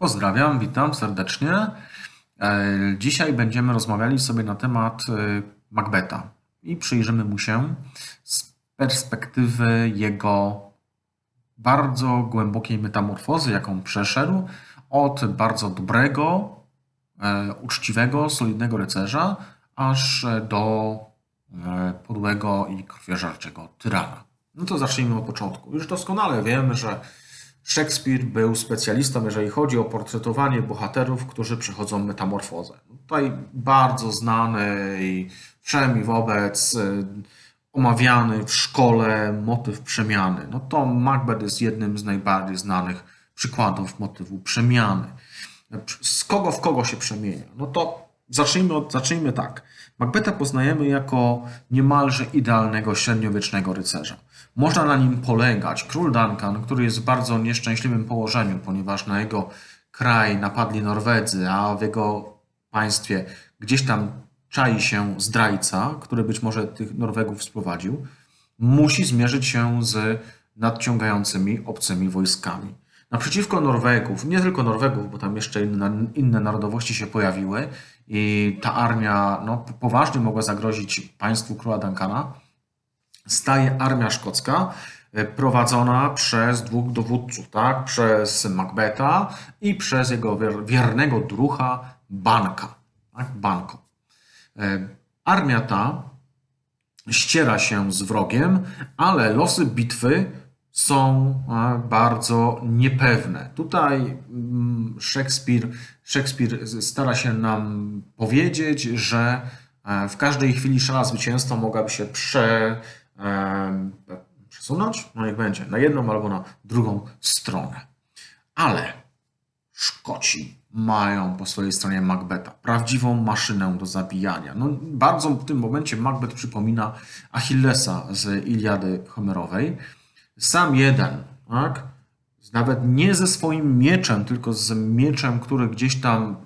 Pozdrawiam, witam serdecznie. E, Dzisiaj będziemy rozmawiali sobie na temat e, Macbeta i przyjrzymy mu się z perspektywy jego bardzo głębokiej metamorfozy, jaką przeszedł od bardzo dobrego, e, uczciwego, solidnego rycerza, aż do podłego i krwiożerczego tyrana. No to zacznijmy od początku. Już doskonale wiemy, że Szekspir był specjalistą, jeżeli chodzi o portretowanie bohaterów, którzy przechodzą metamorfozę. Tutaj bardzo znany i wszem i wobec y, omawiany w szkole motyw przemiany. No to Macbeth jest jednym z najbardziej znanych przykładów motywu przemiany. Z kogo w kogo się przemienia? No to zacznijmy, od, zacznijmy tak. Macbeta poznajemy jako niemalże idealnego średniowiecznego rycerza. Można na nim polegać. Król Duncan, który jest w bardzo nieszczęśliwym położeniu, ponieważ na jego kraj napadli Norwedzy, a w jego państwie gdzieś tam czai się zdrajca, który być może tych Norwegów sprowadził, musi zmierzyć się z nadciągającymi obcymi wojskami. Naprzeciwko Norwegów, nie tylko Norwegów, bo tam jeszcze inne, inne narodowości się pojawiły i ta armia no, poważnie mogła zagrozić państwu króla Duncana, staje armia szkocka e, prowadzona przez dwóch dowódców, tak? przez Macbeta i przez jego wier- wiernego drucha Banka. Tak? Banko. E, Armia ta ściera się z wrogiem, ale losy bitwy są e, bardzo niepewne. Tutaj mm, Szekspir, Szekspir stara się nam powiedzieć, że e, w każdej chwili szala zwycięstwa mogłaby się prze, e, przesunąć, no niech będzie, na jedną albo na drugą stronę. Ale Szkoci mają po swojej stronie Macbeta, prawdziwą maszynę do zabijania. No, bardzo w tym momencie Macbeth przypomina Achillesa z Iliady Homerowej. Sam jeden, tak? Nawet nie ze swoim mieczem, tylko z mieczem, który gdzieś tam,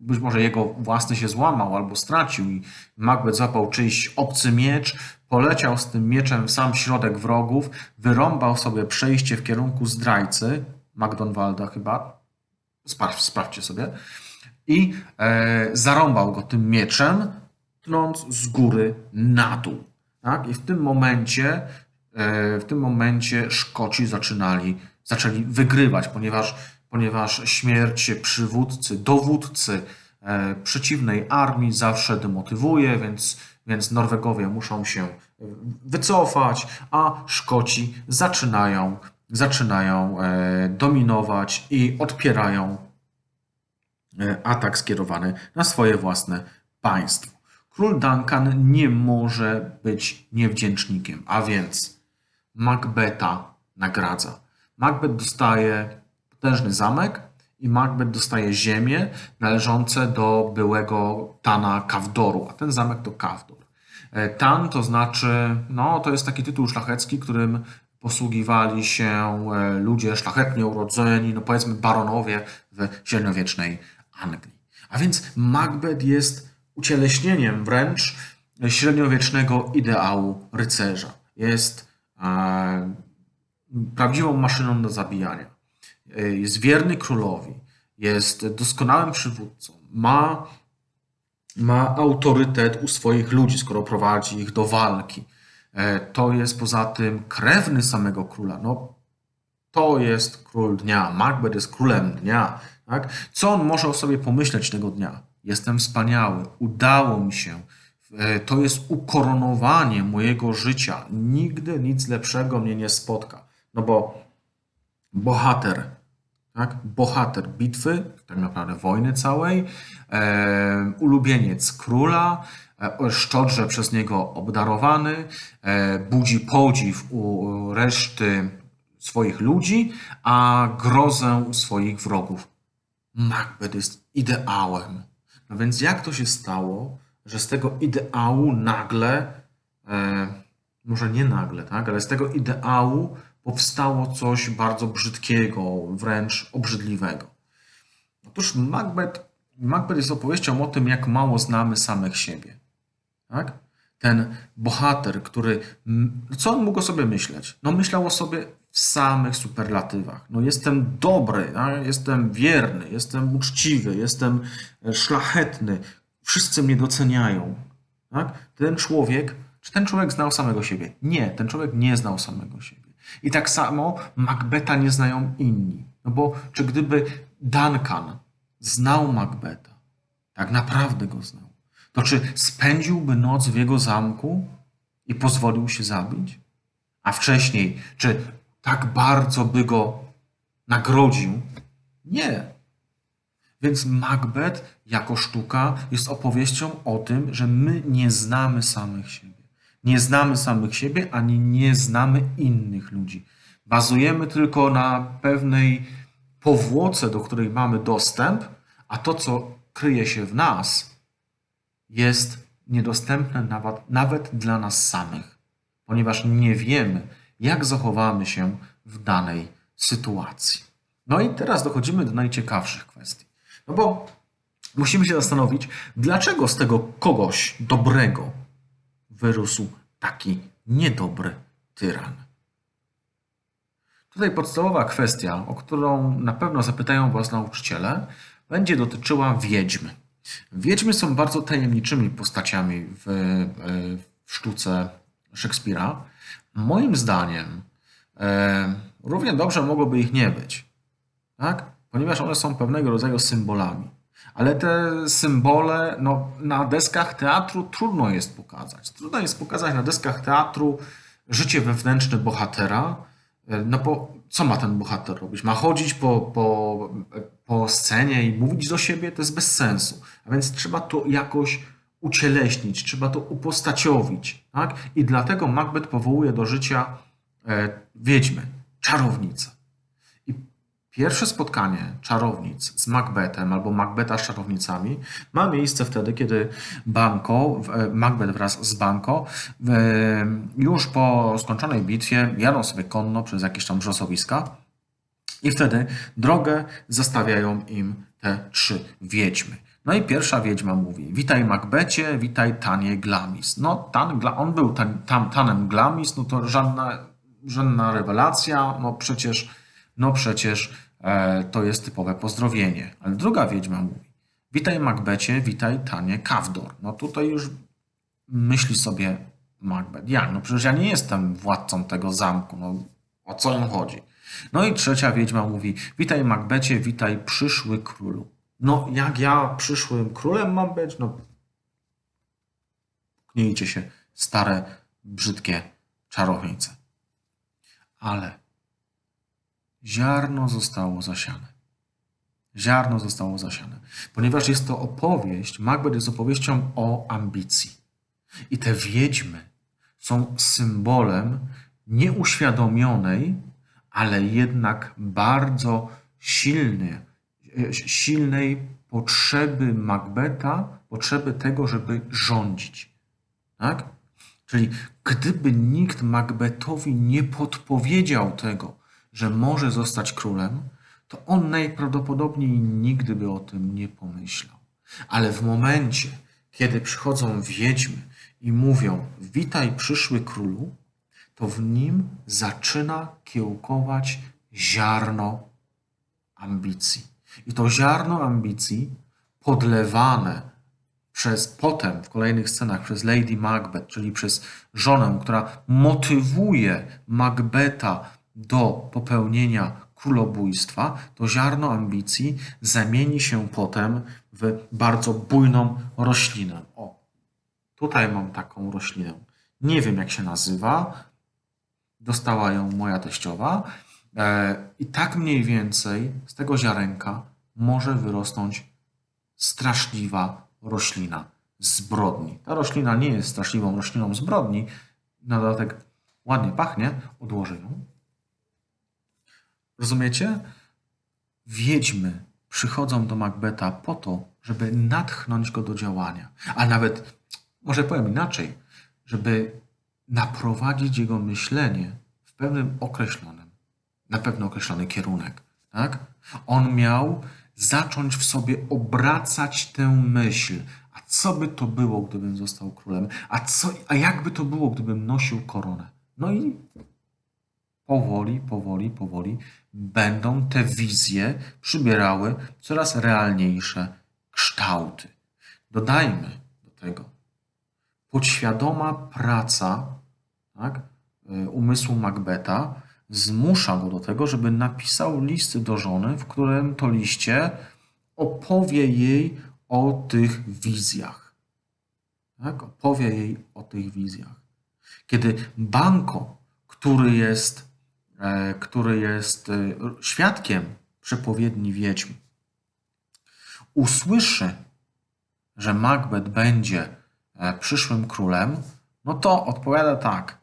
być może jego własny się złamał albo stracił i Macbeth złapał czyjś obcy miecz, poleciał z tym mieczem w sam środek wrogów, wyrąbał sobie przejście w kierunku zdrajcy, Macdonalda chyba, Sprawdź, sprawdźcie sobie. I e, zarąbał go tym mieczem, tnąc z góry na dół. Tak? I w tym momencie, w tym momencie Szkoci zaczynali, zaczęli wygrywać, ponieważ, ponieważ śmierć przywódcy, dowódcy e, przeciwnej armii zawsze demotywuje, więc, więc Norwegowie muszą się wycofać, a Szkoci zaczynają zaczynają e, dominować i odpierają e, atak skierowany na swoje własne państwo. Król Duncan nie może być niewdzięcznikiem, a więc Macbeta nagradza. Macbeth dostaje potężny zamek i Macbeth dostaje ziemię należące do byłego Tana Kawdoru, a ten zamek to Kawdor. E, Tan to znaczy, no to jest taki tytuł szlachecki, którym posługiwali się e, ludzie szlachetnie urodzeni, no powiedzmy baronowie w średniowiecznej Anglii. A więc Macbeth jest ucieleśnieniem wręcz średniowiecznego ideału rycerza. Jest prawdziwą maszyną do zabijania. E, jest wierny królowi, jest doskonałym przywódcą, ma, ma autorytet u swoich ludzi, skoro prowadzi ich do walki E, to jest poza tym krewny samego króla. No, to jest król dnia. Macbeth jest królem dnia. Tak? Co on może o sobie pomyśleć tego dnia? Jestem wspaniały, udało mi się. E, to jest ukoronowanie mojego życia. Nigdy nic lepszego mnie nie spotka. No bo bohater, tak? bohater bitwy, tak naprawdę wojny całej, e, ulubieniec króla, E, szczodrze przez niego obdarowany, e, budzi podziw u reszty swoich ludzi, a grozę swoich wrogów. Macbeth jest ideałem. No więc jak to się stało, że z tego ideału nagle, e, może nie nagle, tak, ale z tego ideału powstało coś bardzo brzydkiego, wręcz obrzydliwego. Otóż Macbeth, Macbeth jest opowieścią o tym, jak mało znamy samych siebie. Tak? Ten bohater, który. Co on mógł o sobie myśleć? No, myślał o sobie w samych superlatywach. No jestem dobry, no, jestem wierny, jestem uczciwy, jestem szlachetny, wszyscy mnie doceniają. Tak? Ten człowiek, czy ten człowiek znał samego siebie? Nie, ten człowiek nie znał samego siebie. I tak samo Macbeta nie znają inni. No bo czy gdyby Duncan znał Macbeta, tak naprawdę go znał, to czy spędziłby noc w jego zamku i pozwolił się zabić? A wcześniej, czy tak bardzo by go nagrodził? Nie. Więc Macbeth jako sztuka jest opowieścią o tym, że my nie znamy samych siebie. Nie znamy samych siebie, ani nie znamy innych ludzi. Bazujemy tylko na pewnej powłoce, do której mamy dostęp, a to, co kryje się w nas, jest niedostępne nawet, nawet dla nas samych, ponieważ nie wiemy, jak zachowamy się w danej sytuacji. No i teraz dochodzimy do najciekawszych kwestii. No bo musimy się zastanowić, dlaczego z tego kogoś dobrego wyrósł taki niedobry tyran. Tutaj podstawowa kwestia, o którą na pewno zapytają Was nauczyciele, będzie dotyczyła wiedźmy. Wiedźmy są bardzo tajemniczymi postaciami w, w sztuce Szekspira. Moim zdaniem e, równie dobrze mogłoby ich nie być, tak? Ponieważ one są pewnego rodzaju symbolami. Ale te symbole no, na deskach teatru trudno jest pokazać. Trudno jest pokazać na deskach teatru życie wewnętrzne bohatera. No bo co ma ten bohater robić? Ma chodzić po, po, po scenie i mówić do siebie? To jest bez sensu. A więc trzeba to jakoś ucieleśnić, trzeba to upostaciowić. Tak? I dlatego Macbeth powołuje do życia e, wiedźmy, czarownicę. Pierwsze spotkanie czarownic z Macbethem albo Macbeta z czarownicami ma miejsce wtedy, kiedy Banko, e, Macbeth wraz z Banko już po skończonej bitwie jadą sobie konno przez jakieś tam brzozowiska i wtedy drogę zastawiają im te trzy wiedźmy. No i pierwsza wiedźma mówi: Witaj Macbecie, witaj Tanie Glamis. No, tan, on był tan, tam, Tanem Glamis, no to żadna, żadna rewelacja, no przecież no przecież e, to jest typowe pozdrowienie. Ale druga wiedźma mówi, witaj Macbecie, witaj Tanie Kawdor. No tutaj już myśli sobie Macbeth, jak? No przecież ja nie jestem władcą tego zamku, no o co im chodzi? No i trzecia wiedźma mówi, witaj Macbecie, witaj przyszły królu. No jak ja przyszłym królem mam być? No kniejcie się, stare, brzydkie czarownice. Ale ziarno zostało zasiane. Ziarno zostało zasiane. Ponieważ jest to opowieść, Macbeth jest opowieścią o ambicji. I te wiedźmy są symbolem nieuświadomionej, ale jednak bardzo silnej, silnej potrzeby Macbeta, potrzeby tego, żeby rządzić. Tak? Czyli gdyby nikt Macbethowi nie podpowiedział tego, że może zostać królem, to on najprawdopodobniej nigdy by o tym nie pomyślał. Ale w momencie, kiedy przychodzą wiedźmy i mówią: Witaj, przyszły królu, to w nim zaczyna kiełkować ziarno ambicji. I to ziarno ambicji podlewane przez potem w kolejnych scenach przez Lady Macbeth, czyli przez żonę, która motywuje Macbeta do popełnienia królobójstwa, to ziarno ambicji zamieni się potem w bardzo bujną roślinę. O, tutaj mam taką roślinę. Nie wiem, jak się nazywa. Dostała ją moja teściowa. E, I tak mniej więcej z tego ziarenka może wyrosnąć straszliwa roślina zbrodni. Ta roślina nie jest straszliwą rośliną zbrodni, na dodatek ładnie pachnie, odłożę ją. Rozumiecie? Wiedźmy przychodzą do Macbeta po to, żeby natchnąć go do działania. A nawet, może powiem inaczej, żeby naprowadzić jego myślenie w pewnym określonym, na pewno określony kierunek. Tak? On miał zacząć w sobie obracać tę myśl. A co by to było, gdybym został królem? A, co, a jak by to było, gdybym nosił koronę? No i powoli, powoli, powoli będą te wizje przybierały coraz realniejsze kształty. Dodajmy do tego podświadoma praca tak, y, umysłu Macbeta zmusza go do tego, żeby napisał list do żony, w którym to liście opowie jej o tych wizjach. Tak? Opowie jej o tych wizjach. Kiedy Banko, który jest, e, który jest e, świadkiem przepowiedni wiedźm, usłyszy, że Macbeth będzie e, przyszłym królem, no to odpowiada tak.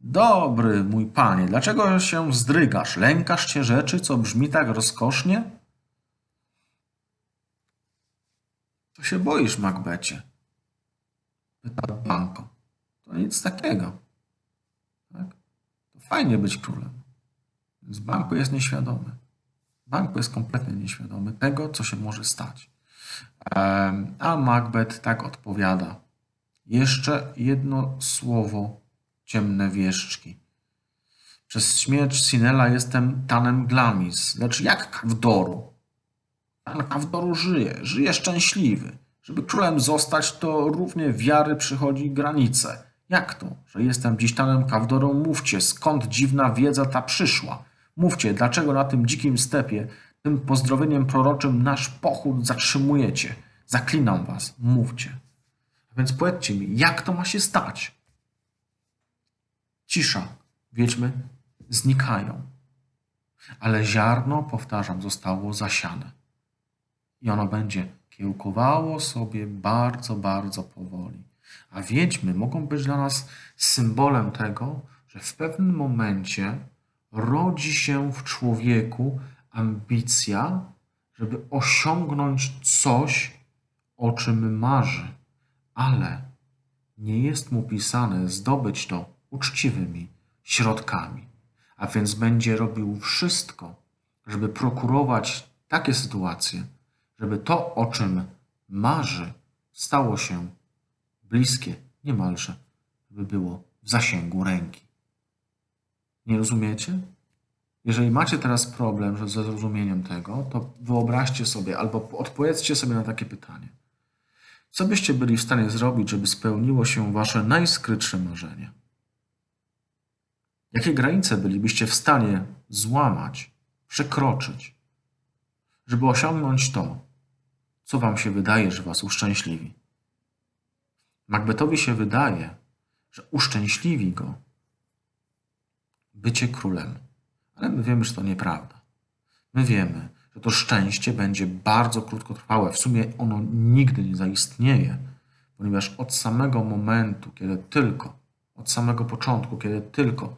Dobry mój panie, dlaczego się wzdrygasz? Lękasz się rzeczy, co brzmi tak rozkosznie? To się boisz, Macbecie? Pyta Banko. To nic takiego. Tak? To fajnie być królem. Więc Banko jest nieświadomy. Banko jest kompletnie nieświadomy tego, co się może stać. A Macbeth tak odpowiada. Jeszcze jedno słowo, ciemne wieszczki. Przez śmierć Sinela jestem Tanem Glamis, lecz jak Kawdoru? Tan Kawdoru żyje, żyje szczęśliwy. Żeby królem zostać, to równie wiary przychodzi granice. Jak to, że jestem dziś Tanem Kawdorą? Mówcie, skąd dziwna wiedza ta przyszła? Mówcie, dlaczego na tym dzikim stepie, tym pozdrowieniem proroczym nasz pochód zatrzymujecie? Zaklinam was, mówcie. A więc powiedzcie mi, jak to ma się stać? Cisza. Wiedźmy znikają. Ale ziarno, powtarzam, zostało zasiane. I ono będzie kiełkowało sobie bardzo, bardzo powoli. A wiedźmy mogą być dla nas symbolem tego, że w pewnym momencie rodzi się w człowieku ambicja, żeby osiągnąć coś, o czym marzy, ale nie jest mu pisane zdobyć to uczciwymi środkami. A więc będzie robił wszystko, żeby prokurować takie sytuacje, żeby to, o czym marzy, stało się bliskie niemalże, żeby było w zasięgu ręki. Nie rozumiecie? Jeżeli macie teraz problem ze zrozumieniem tego, to wyobraźcie sobie albo odpowiedzcie sobie na takie pytanie. Co byście byli w stanie zrobić, żeby spełniło się wasze najskrytsze marzenie? Jakie granice bylibyście w stanie złamać, przekroczyć, żeby osiągnąć to, co wam się wydaje, że was uszczęśliwi? Macbethowi się wydaje, że uszczęśliwi go bycie królem. Ale my wiemy, że to nieprawda. My wiemy, że to szczęście będzie bardzo krótkotrwałe. W sumie ono nigdy nie zaistnieje, ponieważ od samego momentu, kiedy tylko, od samego początku, kiedy tylko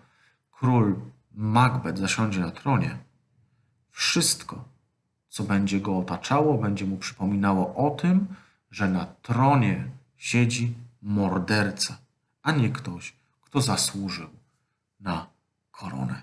król Macbeth zasiądzie na tronie, wszystko, co będzie go otaczało, będzie mu przypominało o tym, że na tronie siedzi morderca, a nie ktoś, kto zasłużył na koronę.